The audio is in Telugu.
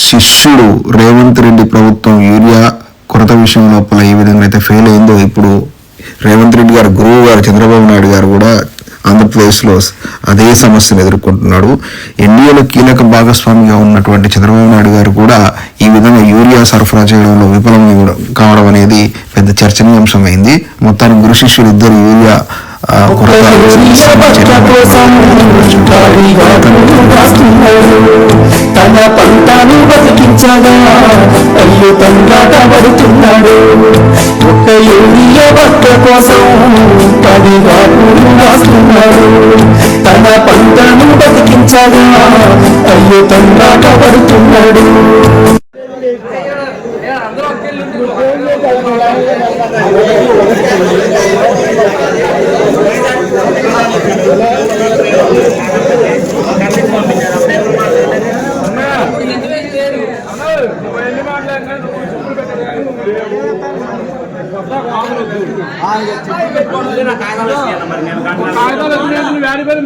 శిష్యుడు రేవంత్ రెడ్డి ప్రభుత్వం యూరియా కొరత విషయం లోపల ఏ విధంగా అయితే ఫెయిల్ అయిందో ఇప్పుడు రేవంత్ రెడ్డి గారు గురువు గారు చంద్రబాబు నాయుడు గారు కూడా ఆంధ్రప్రదేశ్లో అదే సమస్యను ఎదుర్కొంటున్నాడు. ఎన్డీఏలో కీలక భాగస్వామిగా ఉన్నటువంటి చంద్రబాబు నాయుడు గారు కూడా ఈ విధంగా యూరియా సరఫరా చేయడంలో విఫలం కావడం అనేది పెద్ద చర్చనీయాంశమైంది మొత్తానికి గురు శిష్యులు ఇద్దరు యూరియా కొరత భర్త కోసం బతికించగా అల్లు తండ్రాట పడుతున్నాడు ఒక యూరియా భర్త కోసం పది పురుగు రాస్తున్నాడు. తన పంటను బతికించగా తల్లి తండ్రాట పడుతున్నాడు అందరూ కాగితాలు